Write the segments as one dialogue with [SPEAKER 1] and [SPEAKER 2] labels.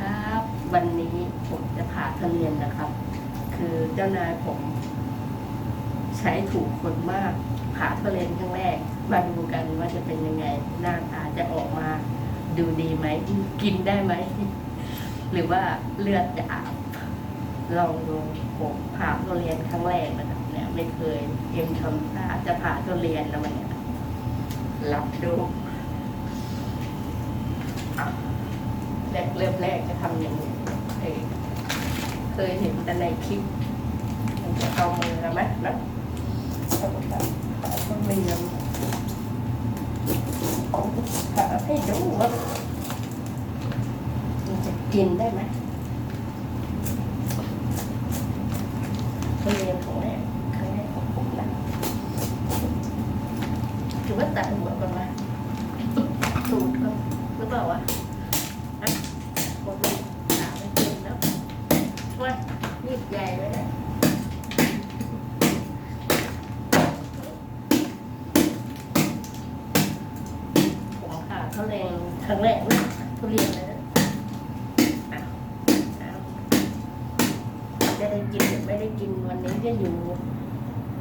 [SPEAKER 1] ครับ วันนี้ผมจะผ่าทะเรียนนะครับ คือเจ้านายผม ใช้ถูกคนมากผ่าทะเรียนครั้งแรก มาดูกันว่าจะเป็นยังไง หน้าตาจะออกมา ดูดีไหม กินได้ไหม หรือว่าเลือดจะอาบลองดูผมผ่าทุเรียนครั้งแรกนะครับเนี่ยไม่เคยเอ็มทำท่าจะผ่าทุเรียนแล้วมันเนี่ยรับดูอะ แรกเริ่มแรกจะทำอย่างนี้เอ้ยเคยเห็นแต่ในคลิปมันจะเอามือไหมนะเอาแบบเอาทุเรียนเอาให้ดูว่ามันจะกินได้ไหมเรียนของแรกครั้งแรกของผมนะถือว่าตัดหัวก่อนไหมสูตรก็หรือเปล่าวะ รียนครั้งแรกนะทุเรียนเลยนะอะเอาจะได้กินหรือไม่ได้กินวันนี้ก็อยู่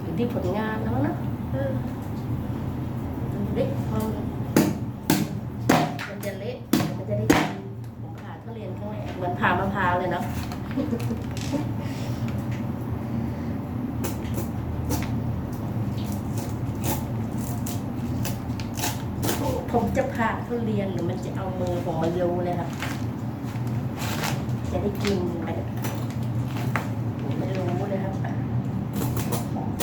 [SPEAKER 1] อยู่ที่ผลงานแล้วนะเออเล็กมันมันจะเละมันจะได้กินผมผ่าทุเรียนข้างในเหมือนผ่ามะพร้าวเลยเนาะ ผมจะผ่าทุเรียนหรือมันจะเอามือผมมาโยเลยครับ จะได้กินไหมไม่รู้เลยครับ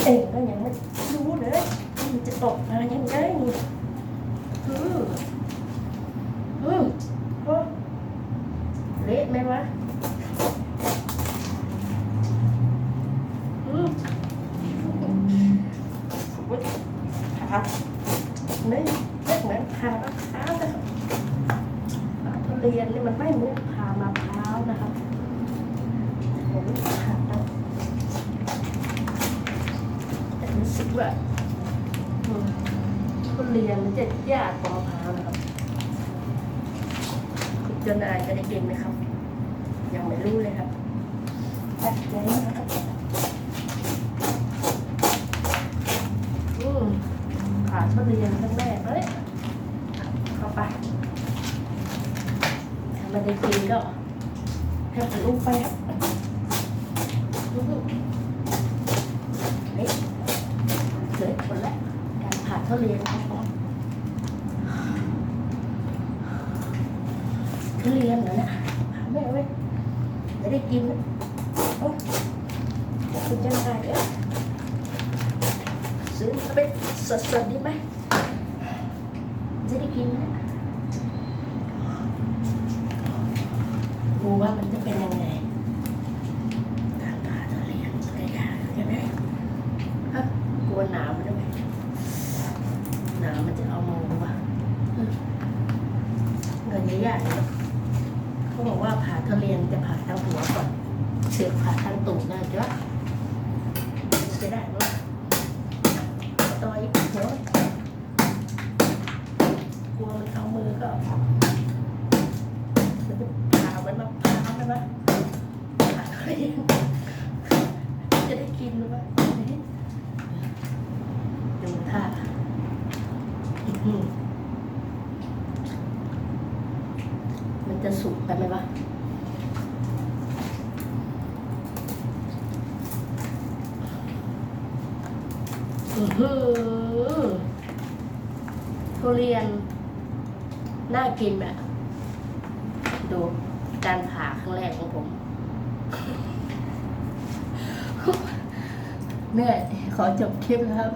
[SPEAKER 1] เองก็ยังไม่รู้เลยมันจะตกมายังไงอืออือโอ้เละไหมวะอือครับนี่ เล็กเหมือนผ่ามะพร้าวนะครับทุเรียนนี่มันไม่มือนผ่ามะพร้าวนะครับผมผ่าแล้วแต่รู้สึกว่าทุเรียนมันจะยากกว่ามะพร้าวนะครับคุณจ้านายจะได้กินไหมครับ ยังไม่รู้เลยครับตัดใจนะครับอืมผ่าทุเรียนครั้งแรกเลย ไปถ้าไม่ได้กินก็ให้มันลูกไปครับอืมนี่เกิดแล้วการผ่าทุเรียนของผมทุเรียนเหรอเนี่ยผ่าไม่เอาไว้จะได้กินโอ้คุณจะทายเอ้ยซื้อมาเป็นสดๆดีไหมจะได้กินนะดูว่ามันจะเป็นยังไงการผ่าทุเรียนจะยากใช่ไหม ฮะกลัวหนาวมันได้ไหมหนาวมันจะเอามองวะอืม เงินเขาบอกว่าผ่าทะเรียนจะผ่าทางหัวก่อนเสือกผ่าทางตูดนะจ๊ะจะได้ไหมต่อยหัวกลัวมันเอามือก็มันจะผ่ามือนมะพร้าวไหมวะผ่าทะเรียนจะได้กินหรือเปล่า ดูท่าอื้อหือ มันจะสุกไหมวะอืออทุเรียน น่ากินอะดูการผ่าครั้งแรกของผม เหนื่อย ขอจบคลิปแล้วครับ